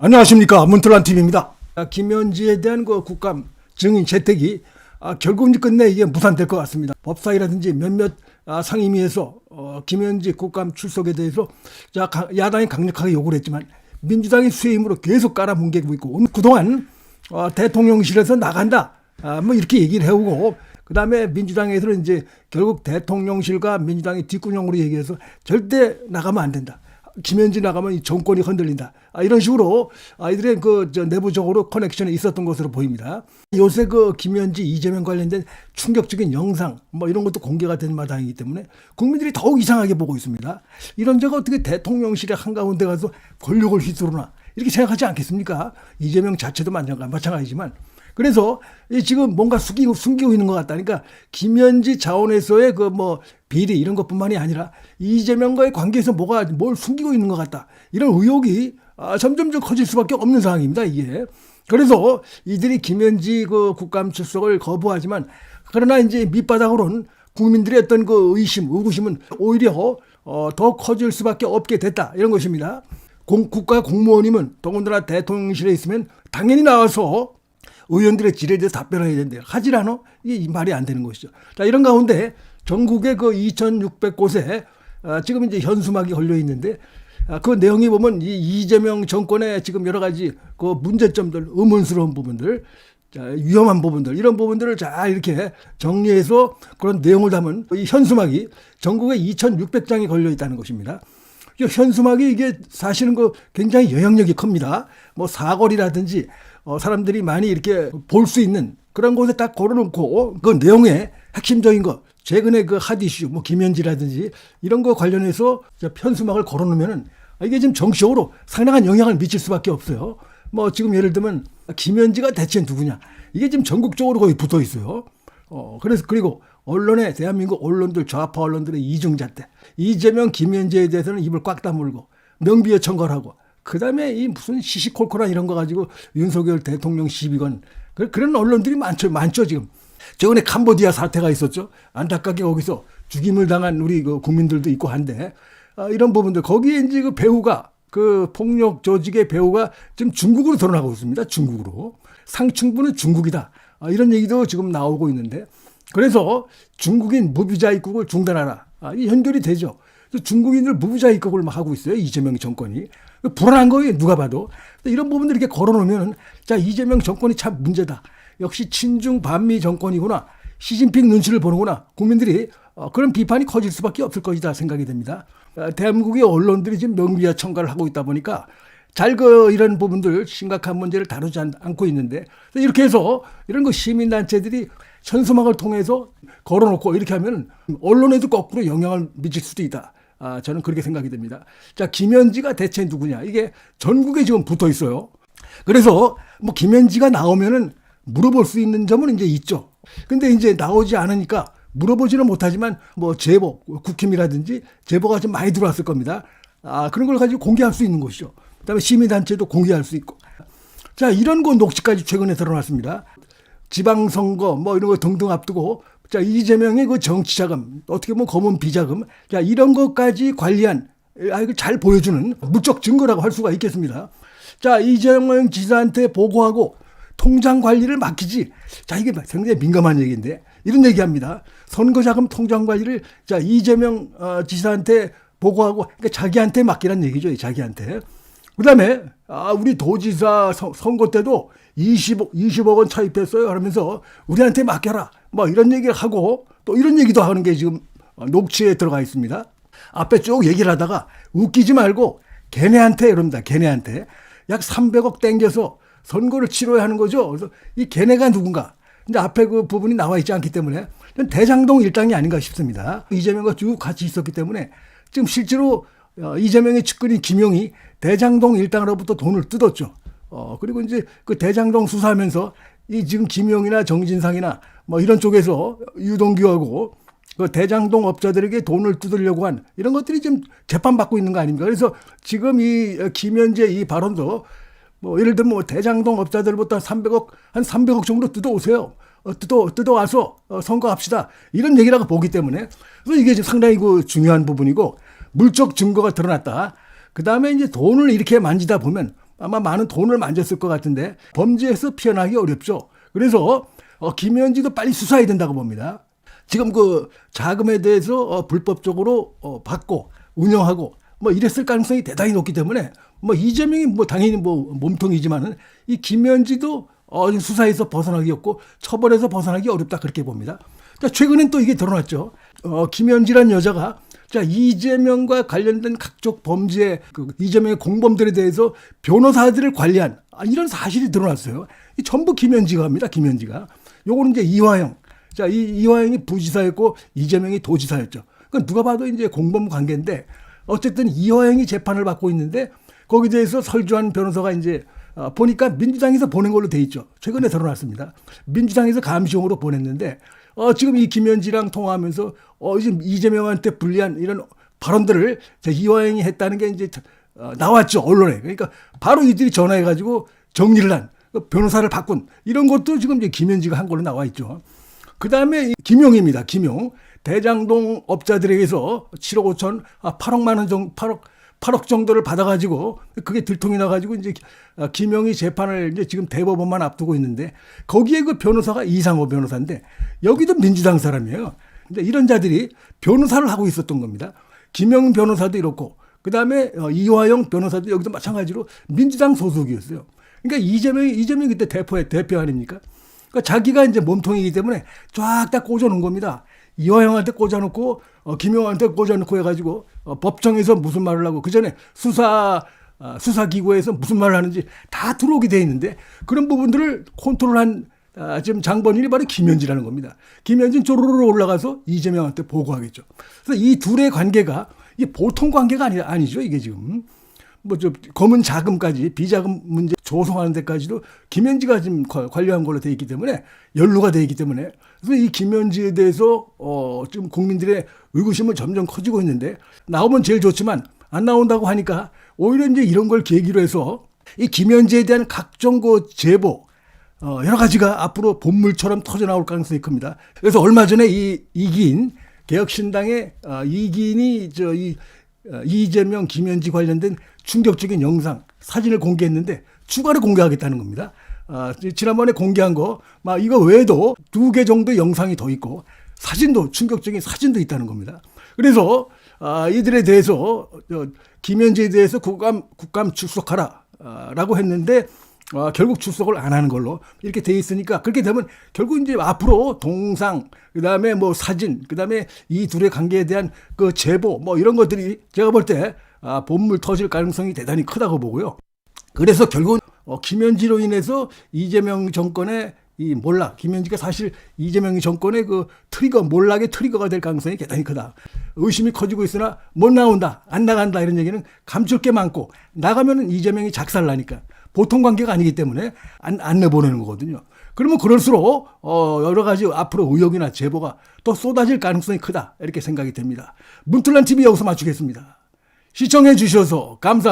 안녕하십니까 문틀란 TV입니다. 김현지에 대한 그 국감 증인 채택이 아, 결국 이제 끝내 이게 무산될 것 같습니다. 법사위라든지 몇몇 아, 상임위에서 어, 김현지 국감 출석에 대해서 야당이 강력하게 요구를 했지만 민주당이 수혜임으로 계속 깔아뭉개고 있고 그동안 어, 대통령실에서 나간다 아, 뭐 이렇게 얘기를 해오고 그 다음에 민주당에서는 이제 결국 대통령실과 민주당이 뒷구녕으로 얘기해서 절대 나가면 안 된다. 김현지 나가면 이 정권이 흔들린다. 아, 이런 식으로 아이들의 그저 내부적으로 커넥션이 있었던 것으로 보입니다. 요새 그 김현지 이재명 관련된 충격적인 영상 뭐 이런 것도 공개가 된 마당이기 때문에 국민들이 더욱 이상하게 보고 있습니다. 이런 자가 어떻게 대통령실의 한가운데 가서 권력을 휘두르나 이렇게 생각하지 않겠습니까? 이재명 자체도 마찬가- 마찬가지지만 그래서 이 지금 뭔가 숨기고, 숨기고 있는 것 같다니까 김현지 자원에서의 그 뭐 비리 이런 것뿐만이 아니라 이재명과의 관계에서 뭐가 뭘 숨기고 있는 것 같다. 이런 의혹이 아, 점점 점 커질 수밖에 없는 상황입니다 이게. 그래서 이들이 김현지 그 국감 출석을 거부하지만 그러나 이제 밑바닥으로는 국민들의 어떤 그 의심 의구심은 오히려 어, 더 커질 수밖에 없게 됐다. 이런 것입니다. 공- 국가 공무원이면 더군다나 대통령실에 있으면 당연히 나와서 의원들의 질에 대해서 답변을 해야 되는데 하질 않아? 이게 이 말이 안 되는 것이죠. 자, 이런 가운데 전국의 그 2,600곳에 아, 지금 이제 현수막이 걸려 있는데 아, 그 내용이 보면 이 이재명 정권의 지금 여러 가지 그 문제점들, 의문스러운 부분들, 자, 위험한 부분들 이런 부분들을 잘 이렇게 정리해서 그런 내용을 담은 이 현수막이 전국에 2,600장이 걸려 있다는 것입니다. 이 현수막이 이게 사실은 그 굉장히 영향력이 큽니다. 뭐 사거리라든지 어, 사람들이 많이 이렇게 볼 수 있는 그런 곳에 딱 걸어놓고 그 내용의 핵심적인 것 최근에 그 핫이슈 뭐 김현지라든지 이런 거 관련해서 저 현수막을 걸어놓으면은 이게 지금 정치적으로 상당한 영향을 미칠 수밖에 없어요. 뭐 지금 예를 들면 김현지가 대체 누구냐 이게 지금 전국적으로 거의 붙어 있어요. 어, 그래서, 그리고 언론에, 대한민국 언론들, 좌파 언론들의 이중잣대. 이재명, 김현재에 대해서는 입을 꽉 다물고, 명비에 청걸하고, 그 다음에 이 무슨 시시콜콜한 이런 거 가지고 윤석열 대통령 시비건, 그- 그런 언론들이 많죠, 많죠, 지금. 최근에 캄보디아 사태가 있었죠. 안타깝게 거기서 죽임을 당한 우리 그 국민들도 있고 한데, 아, 이런 부분들, 거기에 이제 그 배우가, 그 폭력 조직의 배우가 지금 중국으로 드러나고 있습니다. 중국으로. 상층부는 중국이다. 아, 이런 얘기도 지금 나오고 있는데 그래서 중국인 무비자 입국을 중단하라. 아, 이 연결이 되죠. 중국인들 무비자 입국을 막 하고 있어요. 이재명 정권이. 불안한 거예요. 누가 봐도. 이런 부분들 이렇게 걸어놓으면 자, 이재명 정권이 참 문제다. 역시 친중 반미 정권이구나. 시진핑 눈치를 보는구나. 국민들이 어, 그런 비판이 커질 수밖에 없을 것이다 생각이 됩니다. 어, 대한민국의 언론들이 지금 명비와 청가를 하고 있다 보니까 잘 그 이런 부분들 심각한 문제를 다루지 않- 않고 있는데 이렇게 해서 이런 거 시민단체들이 현수막을 통해서 걸어놓고 이렇게 하면 언론에도 거꾸로 영향을 미칠 수도 있다. 아, 저는 그렇게 생각이 됩니다. 자, 김현지가 대체 누구냐? 이게 전국에 지금 붙어 있어요. 그래서 뭐 김현지가 나오면은 물어볼 수 있는 점은 이제 있죠. 근데 이제 나오지 않으니까 물어보지는 못하지만 뭐 제보, 국힘이라든지 제보가 좀 많이 들어왔을 겁니다. 아, 그런 걸 가지고 공개할 수 있는 것이죠. 그 다음에 시민단체도 공개할 수 있고. 자, 이런 거 녹취까지 최근에 드러났습니다. 지방선거 뭐 이런 거 등등 앞두고 자, 이재명의 그 정치자금, 어떻게 보면 검은 비자금, 자, 이런 것까지 관리한, 아, 이거 잘 보여주는 물적 증거라고 할 수가 있겠습니다. 자, 이재명 지사한테 보고하고 통장 관리를 맡기지. 자, 이게 굉장히 민감한 얘기인데 이런 얘기합니다. 선거자금 통장 관리를 자 이재명 어, 지사한테 보고하고 그러니까 자기한테 맡기란 얘기죠. 자기한테. 그 다음에 아, 우리 도지사 선- 선거 때도 20억 20억 원 차입했어요. 하면서 우리한테 맡겨라. 뭐 이런 얘기를 하고 또 이런 얘기도 하는 게 지금 어, 녹취에 들어가 있습니다. 앞에 쭉 얘기를 하다가 웃기지 말고 걔네한테 이럽니다. 걔네한테 약 300억 땡겨서 선거를 치러야 하는 거죠. 그래서 이 걔네가 누군가. 근데 앞에 그 부분이 나와 있지 않기 때문에 대장동 일당이 아닌가 싶습니다. 이재명과 쭉 같이 있었기 때문에 지금 실제로 어, 이재명의 측근인 김용이 대장동 일당으로부터 돈을 뜯었죠. 어, 그리고 이제 그 대장동 수사하면서 이 지금 김용이나 정진상이나 뭐 이런 쪽에서 유동규하고 그 대장동 업자들에게 돈을 뜯으려고 한 이런 것들이 지금 재판받고 있는 거 아닙니까? 그래서 지금 이 김현재 이 발언도 뭐 예를 들면 뭐 대장동 업자들부터 300억 한 300억 정도 뜯어오세요. 어, 뜯어 뜯어와서 어, 선거합시다. 이런 얘기라고 보기 때문에 그래서 이게 지금 상당히 그 중요한 부분이고 물적 증거가 드러났다. 그 다음에 이제 돈을 이렇게 만지다 보면 아마 많은 돈을 만졌을 것 같은데 범죄에서 피어나기 어렵죠. 그래서 어, 김현지도 빨리 수사해야 된다고 봅니다. 지금 그 자금에 대해서 어, 불법적으로 어, 받고 운영하고 뭐 이랬을 가능성이 대단히 높기 때문에 뭐 이재명이 뭐 당연히 뭐 몸통이지만은 이 김현지도 어, 수사에서 벗어나기 없고 처벌에서 벗어나기 어렵다 그렇게 봅니다. 자, 최근엔 또 이게 드러났죠. 어, 김현지란 여자가 자 이재명과 관련된 각종 범죄 그 이재명의 공범들에 대해서 변호사들을 관리한 아, 이런 사실이 드러났어요. 이 전부 김현지가 합니다. 김현지가. 요거는 이제 이화영. 자, 이 이화영이 부지사였고 이재명이 도지사였죠. 그건 누가 봐도 이제 공범 관계인데 어쨌든 이화영이 재판을 받고 있는데 거기에 대해서 설주한 변호사가 이제 어, 보니까 민주당에서 보낸 걸로 돼 있죠. 최근에 드러났습니다. 민주당에서 감시용으로 보냈는데 어, 지금 이 김현지랑 통화하면서 어, 지금 이재명한테 불리한 이런 발언들을 저 이화영이 했다는 게 이제 어, 나왔죠 언론에. 그러니까 바로 이들이 전화해가지고 정리를 한그 변호사를 바꾼 이런 것도 지금 이제 김현지가 한 걸로 나와 있죠. 그 다음에 김용입니다. 김용 대장동 업자들에게서 7억 5천, 아, 8억만 원 정도, 8억 8억 정도를 받아가지고 그게 들통이 나가지고 이제 아, 김용이 재판을 이제 지금 대법원만 앞두고 있는데 거기에 그 변호사가 이상호 변호사인데 여기도 민주당 사람이에요. 근데 이런 자들이 변호사를 하고 있었던 겁니다. 김용 변호사도 이렇고 그 다음에 이화영 변호사도 여기도 마찬가지로 민주당 소속이었어요. 그러니까 이재명이 이재명이 그때 대표 대표 아닙니까? 그러니까 자기가 이제 몸통이기 때문에 쫙 다 꽂아놓은 겁니다. 이화영한테 꽂아놓고 어, 김용한테 꽂아놓고 해가지고 어, 법정에서 무슨 말을 하고 그 전에 수사 어, 수사기구에서 무슨 말을 하는지 다 들어오게 돼 있는데 그런 부분들을 컨트롤한 아, 지금 장본인이 바로 김현지라는 겁니다. 김현진 쪼르르 올라가서 이재명한테 보고하겠죠. 그래서 이 둘의 관계가 이게 보통 관계가 아니, 아니죠. 이게 지금. 뭐저 검은 자금까지 비자금 문제 조성하는 데까지도 김현지가 지금 관- 관여한 걸로 돼 있기 때문에 연루가 돼 있기 때문에 그래서 이 김현지에 대해서 어 지금 국민들의 의구심은 점점 커지고 있는데 나오면 제일 좋지만 안 나온다고 하니까 오히려 이제 이런 걸 계기로 해서 이 김현지에 대한 각종 그 제보 어, 여러 가지가 앞으로 본물처럼 터져 나올 가능성이 큽니다. 그래서 얼마 전에 이 이기인 개혁신당의 어, 이기인이 저이 어, 이재명 김현지 관련된 충격적인 영상 사진을 공개했는데 추가로 공개하겠다는 겁니다. 아, 지난번에 공개한 거, 막 이거 외에도 두 개 정도 영상이 더 있고 사진도 충격적인 사진도 있다는 겁니다. 그래서 아, 이들에 대해서 저, 김현지에 대해서 국감 국감 출석하라라고 했는데 아, 결국 출석을 안 하는 걸로 이렇게 돼 있으니까 그렇게 되면 결국 이제 앞으로 동상 그다음에 뭐 사진 그다음에 이 둘의 관계에 대한 그 제보 뭐 이런 것들이 제가 볼때 아, 본물 터질 가능성이 대단히 크다고 보고요. 그래서 결국은 어, 김현지로 인해서 이재명 정권의 이 몰락, 김현지가 사실 이재명 정권의 그 트리거, 몰락의 트리거가 될 가능성이 대단히 크다. 의심이 커지고 있으나 못 나온다, 안 나간다 이런 얘기는 감출 게 많고 나가면은 이재명이 작살나니까 보통 관계가 아니기 때문에 안, 안 내보내는 거거든요. 그러면 그럴수록 어, 여러 가지 앞으로 의혹이나 제보가 또 쏟아질 가능성이 크다 이렇게 생각이 됩니다. 문틀란 TV 여기서 마치겠습니다. 시청해 주셔서 감사합니다.